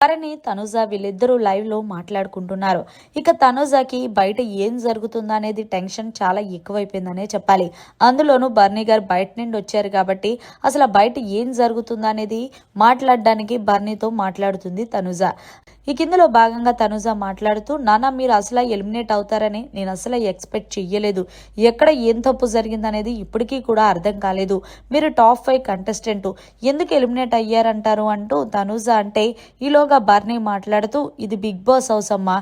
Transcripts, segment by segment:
భరణి తనుజ వీళ్ళిద్దరూ లైవ్లో మాట్లాడుకుంటున్నారు. ఇక తనుజకి బయట ఏం జరుగుతుందనేది టెన్షన్ చాలా ఎక్కువైపోయిందనే చెప్పాలి. అందులోనూ బర్నీ గారు బయట నుండి వచ్చారు కాబట్టి అసలు బయట ఏం జరుగుతుందనేది మాట్లాడడానికి బర్నీతో మాట్లాడుతుంది తనుజ. ఈ కిందలో భాగంగా తనుజ మాట్లాడుతూ నాన్న మీరు అసలు ఎలిమినేట్ అవుతారని నేను అసలు ఎక్స్పెక్ట్ చెయ్యలేదు. ఎక్కడ ఏం తప్పు జరిగిందనేది ఇప్పటికీ కూడా అర్థం కాలేదు. మీరు టాప్ ఫైవ్ కంటెస్టెంట్. ఎందుకు ఎలిమినేట్ అయ్యారంటారు? అంటూ తనుజ అంటే ఈలోగా బర్నీ మాట్లాడుతూ ఇది బిగ్ బాస్ హౌస్ అమ్మా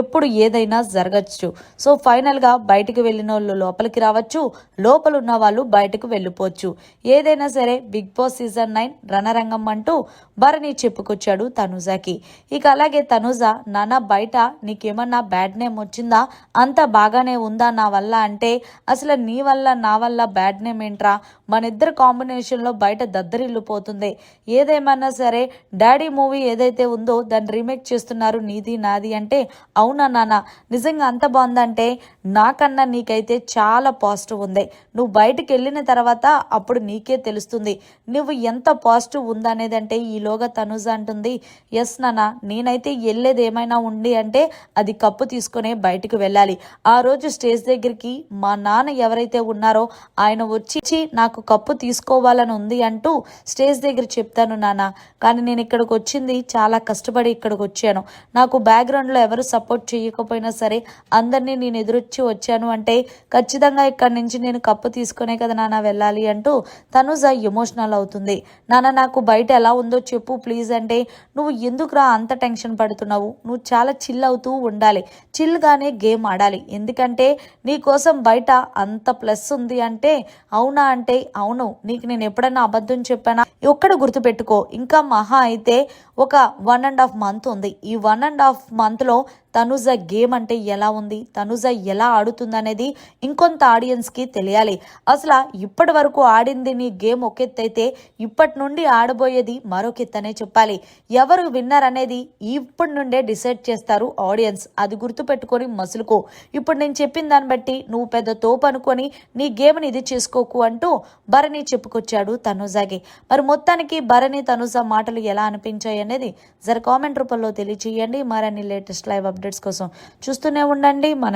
ఎప్పుడు ఏదైనా జరగచ్చు. సో ఫైనల్గా బయటకు వెళ్ళిన వాళ్ళు లోపలికి రావచ్చు లోపల ఉన్న వాళ్ళు బయటకు వెళ్ళిపోవచ్చు. ఏదైనా సరే బిగ్ బాస్ సీజన్ నైన్ రణరంగం అంటూ బర్నీ చెప్పుకొచ్చాడు తనుజాకి. ఇక అలాగే తనుజ నాన్న బయట నీకేమన్నా బ్యాడ్ నేమ్ వచ్చిందా? అంత బాగానే ఉందా నా వల్ల అంటే అసలు నీ వల్ల నా వల్ల బ్యాడ్ నేమ్ ఏంట్రా? మన ఇద్దరు కాంబినేషన్లో బయట దద్దరిల్లిపోతుంది. ఏదేమన్నా సరే డాడీ మూవీ ఏదైతే ఉందో దాన్ని రీమేక్ చేస్తున్నారు నీది నాది అంటే అవునా నాన్న నిజంగా అంత బాగుందంటే నాకన్నా నీకైతే చాలా పాజిటివ్ ఉంది. నువ్వు బయటికి వెళ్ళిన తర్వాత అప్పుడు నీకే తెలుస్తుంది. నువ్వు ఎంత పాజిటివ్ ఉందనేది అంటే ఈలోగా తనుజ అంటుంది. ఎస్ నాన్న నేనైతే వెళ్ళేది ఏమైనా ఉంది అంటే అది కప్పు తీసుకునే బయటికి వెళ్ళాలి. ఆ రోజు స్టేజ్ దగ్గరికి మా నాన్న ఎవరైతే ఉన్నారో ఆయన వచ్చి నాకు కప్పు తీసుకోవాలని ఉంది అంటూ స్టేజ్ దగ్గర చెప్తాను నాన్న కానీ నేను ఇక్కడికి వచ్చింది చాలా కష్టపడి ఇక్కడికి వచ్చాను. నాకు బ్యాక్గ్రౌండ్లో ఎవరు సపోర్ట్ చేయకపోయినా సరే అందరినీ నేను ఎదురొచ్చి వచ్చాను. అంటే ఖచ్చితంగా ఇక్కడి నుంచి నేను కప్పు తీసుకునే కదా నాన్న వెళ్ళాలి అంటూ తనుజ ఎమోషనల్ అవుతుంది. నాన్న నాకు బయట ఎలా ఉందో చెప్పు ప్లీజ్ అంటే నువ్వు ఎందుకురా అంత టెన్షన్ పడుతున్నావు? నువ్వు చాలా చిల్ అవుతూ ఉండాలి. చిల్గానే గేమ్ ఆడాలి. ఎందుకంటే నీకోసం బయట అంత ప్లస్ ఉంది అంటే అవునా అంటే అవును. నీకు నేను ఎప్పుడైనా అబద్ధం చెప్పానా? ఒక్కడ గుర్తుపెట్టుకో. ఇంకా మహా అయితే ఒక వన్ అండ్ హాఫ్ మంత్ ఉంది. ఈ వన్ అండ్ హాఫ్ మంత్లో తనుజ గేమ్ అంటే ఎలా ఉంది? తనుజ ఎలా ఆడుతుంది అనేది ఇంకొంత ఆడియన్స్కి తెలియాలి. అసలు ఇప్పటి వరకు ఆడింది నీ గేమ్ ఒక ఎత్తు అయితే ఇప్పటి నుండి ఆడబోయేది మరొక ఎత్తనే చెప్పాలి. ఎవరు విన్నర్ అనేది ఇప్పటి నుండే డిసైడ్ చేస్తారు ఆడియన్స్. అది గుర్తుపెట్టుకొని మసులుకో. ఇప్పుడు నేను చెప్పిన దాన్ని బట్టి నువ్వు పెద్ద తోపు అనుకొని నీ గేమ్ని ఇది చేసుకోకు అంటూ భరణి చెప్పుకొచ్చాడు తనుజాకి. మరి మొత్తానికి భరణి తనుజ మాటలు ఎలా అనిపించాయి అనేది జర కామెంట్ రూపంలో తెలియచేయండి. మరిన్ని లేటెస్ట్ లైవ్ అప్డేట్స్ కోసం చూస్తూనే ఉండండి. మన